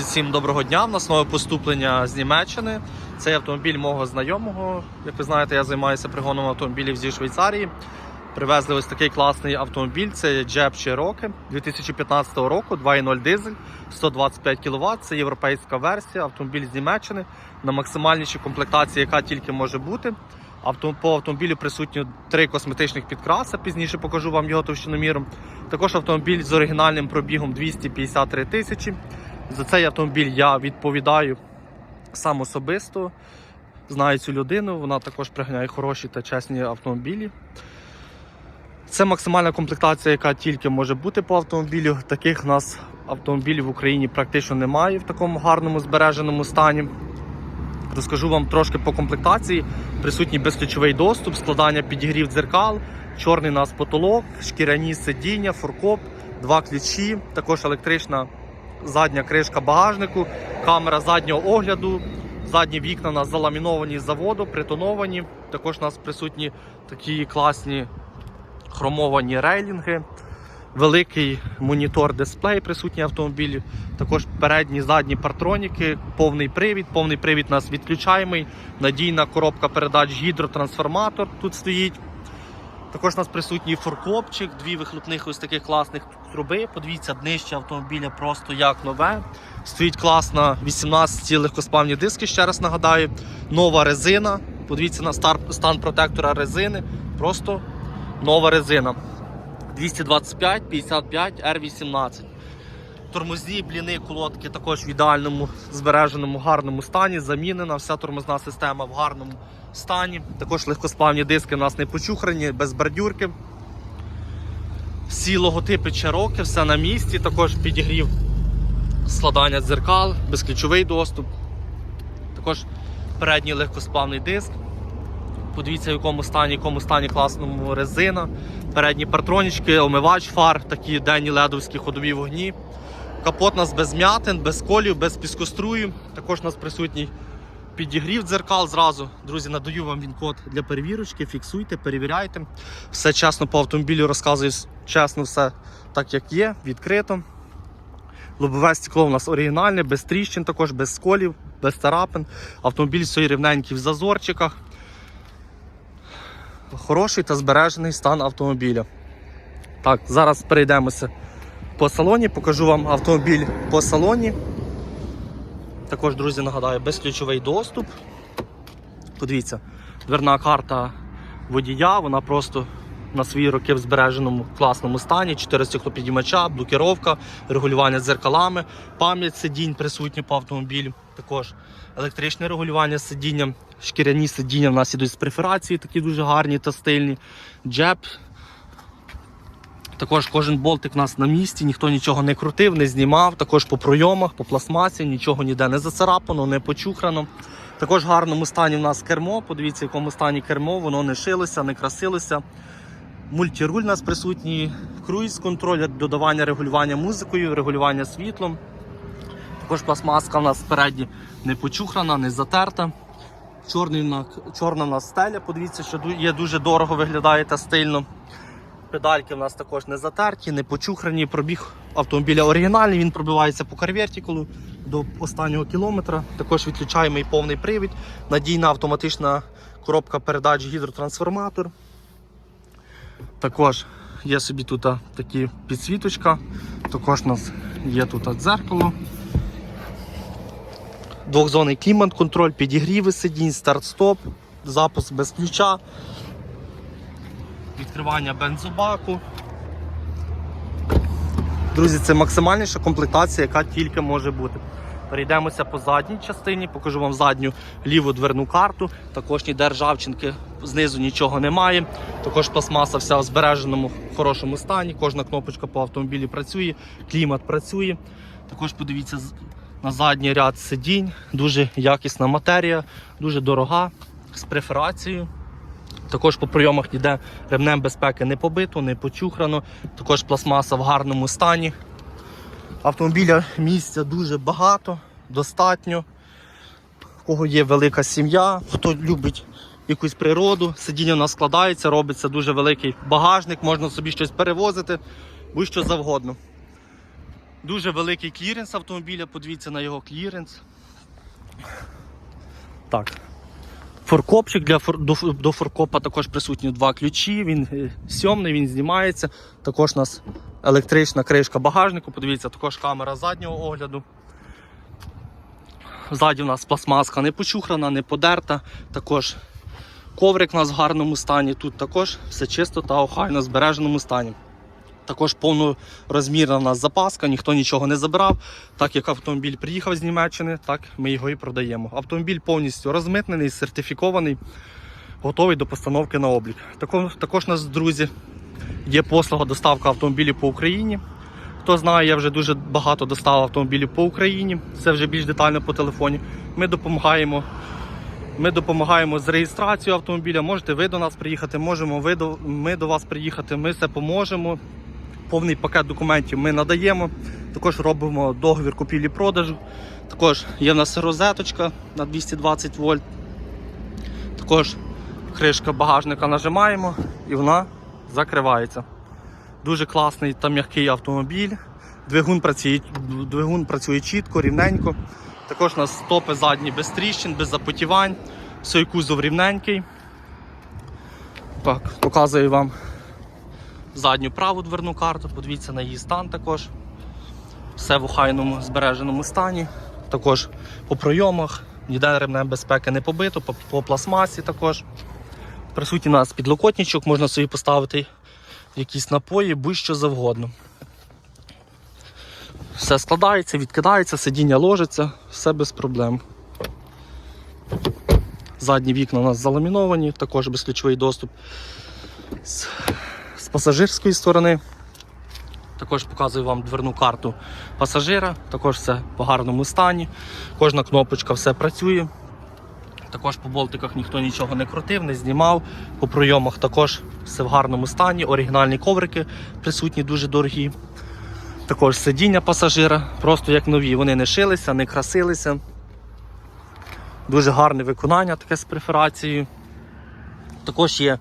Всім доброго дня. У нас нове поступлення з Німеччини. Цей автомобіль мого знайомого. Як ви знаєте, я займаюся пригоном автомобілів зі Швейцарії. Привезли ось такий класний автомобіль. Це Jeep Cherokee 2015 року, 2.0 дизель, 125 кВт. Це європейська версія. Автомобіль з Німеччини на максимальнішій комплектації, яка тільки може бути. Авто- По автомобілю присутні три косметичних підкраси. Пізніше покажу вам його товщиноміром. Також автомобіль з оригінальним пробігом 253 тисячі. За цей автомобіль я відповідаю сам особисто. Знаю цю людину, вона також приганяє хороші та чесні автомобілі. Це максимальна комплектація, яка тільки може бути по автомобілю. Таких у нас автомобілів в Україні практично немає в такому гарному збереженому стані. Розкажу вам трошки по комплектації. Присутній безключовий доступ, складання підігрів дзеркал, чорний у нас потолок, шкіряні сидіння, фуркоп, два ключі, також електрична задня кришка багажнику, камера заднього огляду, задні вікна у нас заламіновані з заводу, притоновані. Також у нас присутні такі класні хромовані рейлінги. Великий монітор дисплей присутній автомобілі. Також передні задні партроніки, повний привід. Повний привід у нас відключаємий. Надійна коробка передач гідротрансформатор тут стоїть. Також у нас присутній форкопчик, дві вихлопних ось таких класних труби. Подивіться, днище автомобіля просто як нове. Стоїть класна 18 легкосплавні диски, ще раз нагадаю. Нова резина. Подивіться на стан протектора резини. Просто нова резина. 225, 55, R18. Тормозні бліни, колодки також в ідеальному збереженому гарному стані. Замінена, вся тормозна система в гарному стані. Також легкосплавні диски у нас не почухрані, без бордюрки. Всі логотипи Cherokee, все на місці. Також підігрів складання дзеркал, безключовий доступ. Також передній легкосплавний диск. Подивіться, в якому стані, в якому стані класному резина. Передні партронічки, омивач фар, такі денні ледовські ходові вогні. Капот у нас без м'ятин, без колів, без піскострую. Також у нас присутній підігрів дзеркал зразу. Друзі, надаю вам він код для перевірочки. Фіксуйте, перевіряйте. Все чесно по автомобілю розказую чесно, все так як є, відкрито. Лобове стекло у нас оригінальне, без тріщин, також без сколів, без царапин. Автомобіль все рівненький в зазорчиках. Хороший та збережений стан автомобіля. Так, зараз перейдемося по салоні, покажу вам автомобіль по салоні. Також, друзі, нагадаю, безключовий доступ. Подивіться, дверна карта водія, вона просто на свої роки в збереженому класному стані. 4 стеклопідіймача, блокіровка, регулювання дзеркалами, пам'ять сидінь присутні по автомобілю. Також електричне регулювання сидіння, шкіряні сидіння в нас ідуть з преферації, такі дуже гарні та стильні. Джеб. Також кожен болтик у нас на місці, ніхто нічого не крутив, не знімав. Також по пройомах, по пластмасі, нічого ніде не зацарапано, не почухрано. Також в гарному стані в нас кермо. Подивіться, в якому стані кермо, воно не шилося, не красилося. Мультируль у нас присутній, круїз контроль, додавання регулювання музикою, регулювання світлом. Також пластмаска у нас спереді не почухрана, не затерта. Чорний, чорна у нас стеля, подивіться, що є дуже дорого виглядає та стильно. Педальки у нас також не затерті, не почухрані. Пробіг автомобіля оригінальний, він пробивається по карвертикулу до останнього кілометра. Також відключаємо і повний привід. Надійна автоматична коробка передач гідротрансформатор. Також є собі тут такі підсвіточка. Також у нас є тут дзеркало. Двохзонний клімат-контроль, підігріви сидінь, старт-стоп, запуск без ключа, відкривання бензобаку. Друзі, це максимальніша комплектація, яка тільки може бути. Перейдемося по задній частині, покажу вам задню ліву дверну карту. Також ні державчинки знизу нічого немає. Також пластмаса вся в збереженому хорошому стані. Кожна кнопочка по автомобілі працює, клімат працює. Також подивіться на задній ряд сидінь. Дуже якісна матерія, дуже дорога, з преферацією. Також по прийомах ніде ремнем безпеки не побито, не почухрано. Також пластмаса в гарному стані. Автомобіля місця дуже багато, достатньо. У кого є велика сім'я, хто любить якусь природу, сидіння у нас складається, робиться дуже великий багажник, можна собі щось перевозити, будь-що завгодно. Дуже великий кліренс автомобіля, подивіться на його кліренс. Так. Форкопчик для фор... до, до форкопа також присутні два ключі. Він е, сьомний, він знімається. Також у нас електрична кришка багажнику. Подивіться, також камера заднього огляду. Ззаді у нас пластмаска не почухрана, не подерта. Також коврик у нас в гарному стані. Тут також все чисто та охайно збереженому стані. Також повнорозмірна запаска, ніхто нічого не забрав. Так як автомобіль приїхав з Німеччини, так ми його і продаємо. Автомобіль повністю розмитнений, сертифікований, готовий до постановки на облік. Також, також нас, друзі, є послуга доставка автомобілів по Україні. Хто знає, я вже дуже багато доставив автомобілів по Україні. Це вже більш детально по телефоні. Ми допомагаємо. Ми допомагаємо з реєстрацією автомобіля. Можете ви до нас приїхати, можемо ви до, ми до вас приїхати. Ми все поможемо. Повний пакет документів ми надаємо. Також робимо договір купівлі-продажу. Також є в нас розеточка на 220 вольт. Також кришка багажника нажимаємо і вона закривається. Дуже класний та м'який автомобіль. Двигун працює, двигун працює чітко, рівненько. Також у нас стопи задні без тріщин, без запотівань. Сой кузов рівненький. Так, показую вам задню праву дверну карту, подивіться на її стан також. Все в охайному збереженому стані. Також по пройомах, ніде ремнем безпеки не побито, по, по пластмасі також. Присутній у нас підлокотничок, можна собі поставити якісь напої, будь-що завгодно. Все складається, відкидається, сидіння ложиться, все без проблем. Задні вікна у нас заламіновані, також безключовий доступ пасажирської сторони. Також показую вам дверну карту пасажира, також все по гарному стані. Кожна кнопочка все працює. Також по болтиках ніхто нічого не крутив, не знімав. По пройомах також все в гарному стані. Оригінальні коврики присутні, дуже дорогі. Також сидіння пасажира, просто як нові. Вони не шилися, не красилися. Дуже гарне виконання таке з преферацією. Також є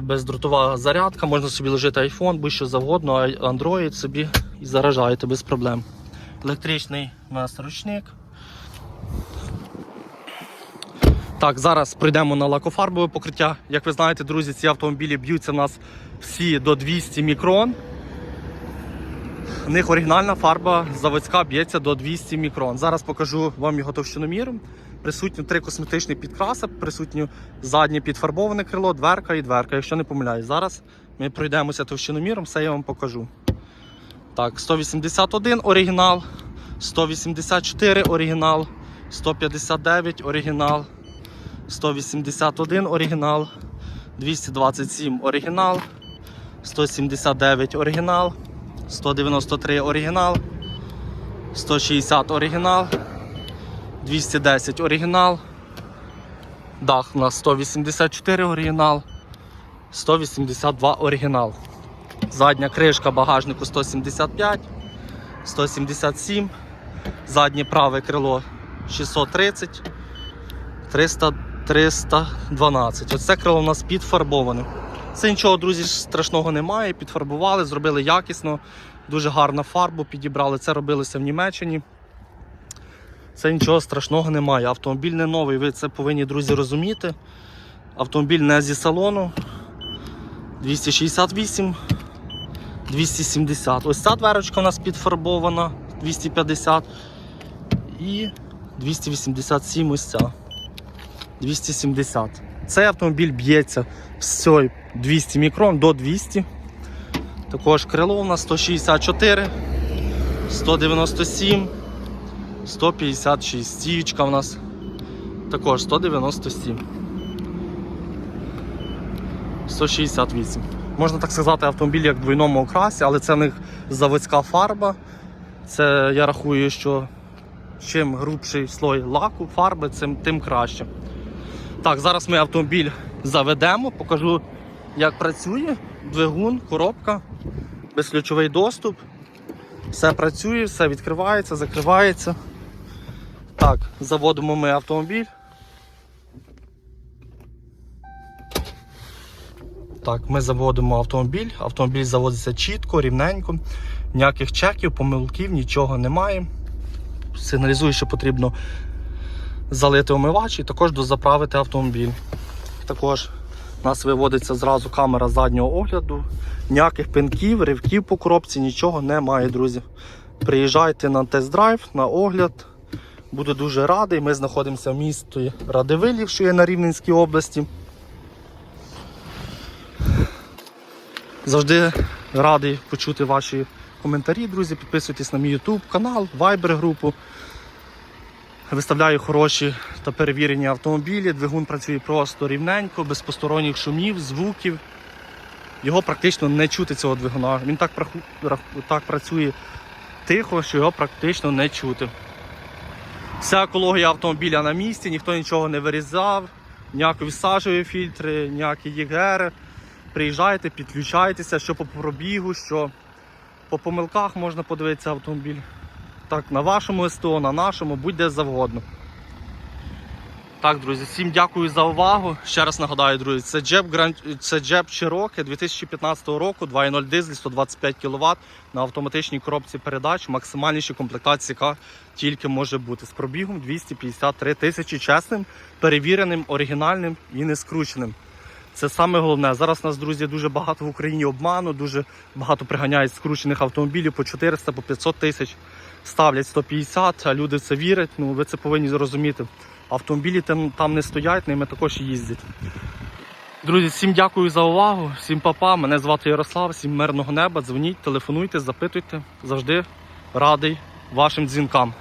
бездротова зарядка, можна собі лежити iPhone, будь-що завгодно, Android собі і заражаєте без проблем. Електричний у нас ручник. Так, зараз прийдемо на лакофарбове покриття. Як ви знаєте, друзі, ці автомобілі б'ються в нас всі до 200 мікрон. У них оригінальна фарба заводська б'ється до 200 мікрон. Зараз покажу вам його товщиноміром. Присутні три косметичні підкраси, присутнє заднє підфарбоване крило, дверка і дверка, якщо не помиляюсь. Зараз ми пройдемося товщиноміром, все я вам покажу. Так, 181 оригінал, 184 оригінал, 159 оригінал, 181 оригінал, 227 оригінал, 179 оригінал, 193 оригінал, 160 оригінал, 210 оригінал, дах у нас 184 оригінал, 182 оригінал. Задня кришка багажнику 175, 177, заднє праве крило 630, 300, 312. Оце крило у нас підфарбоване. Це нічого, друзі, страшного немає. Підфарбували, зробили якісно, дуже гарна фарбу підібрали. Це робилося в Німеччині. Це нічого страшного немає. Автомобіль не новий, ви це повинні, друзі, розуміти. Автомобіль не зі салону. 268, 270. Ось ця дверочка у нас підфарбована 250 і 287 ось ця. 270. Цей автомобіль б'ється з 200 мікрон до 200. Також крило у нас 164, 197, 156. Стіючка у нас також 197. 168. Можна так сказати, автомобіль як в двойному окрасі, але це в них заводська фарба. Це я рахую, що чим грубший слой лаку, фарби, цим, тим краще. Так, зараз ми автомобіль заведемо, покажу, як працює двигун, коробка, безключовий доступ. Все працює, все відкривається, закривається. Так, заводимо ми автомобіль. так, ми заводимо автомобіль, автомобіль заводиться чітко, рівненько, ніяких чеків, помилків, нічого немає. Сигналізую, що потрібно залити омивач і також дозаправити автомобіль. Також у нас виводиться зразу камера заднього огляду. Ніяких пинків, ривків по коробці, нічого немає, друзі. Приїжджайте на тест-драйв, на огляд. Буду дуже радий. Ми знаходимося в місті Радивилів, що є на Рівненській області. Завжди радий почути ваші коментарі, друзі. Підписуйтесь на мій YouTube канал, Viber групу. Виставляю хороші та перевірені автомобілі. Двигун працює просто рівненько, без посторонніх шумів, звуків. Його практично не чути цього двигуна. Він так, так працює тихо, що його практично не чути. Вся екологія автомобіля на місці, ніхто нічого не вирізав, ніякої сажові фільтри, ніякі ЄГР. Приїжджайте, підключайтеся, що по пробігу, що по помилках можна подивитися автомобіль. Так, на вашому СТО, на нашому, будь-де завгодно. Так, друзі, всім дякую за увагу. Ще раз нагадаю, друзі, це Jeep, Grand... це Jeep Cherokee 2015 року, 2.0 дизель, 125 кВт на автоматичній коробці передач, максимальніші комплектації, яка тільки може бути. З пробігом 253 тисячі чесним, перевіреним, оригінальним і не скрученим. Це саме головне. Зараз нас, друзі, дуже багато в Україні обману, дуже багато приганяють скручених автомобілів по 400, по 500 тисяч, ставлять 150, а люди це вірять. Ну, ви це повинні зрозуміти. Автомобілі там, там не стоять, ними також їздять. Друзі, всім дякую за увагу, всім папа. Мене звати Ярослав, всім мирного неба. Дзвоніть, телефонуйте, запитуйте. Завжди радий вашим дзвінкам.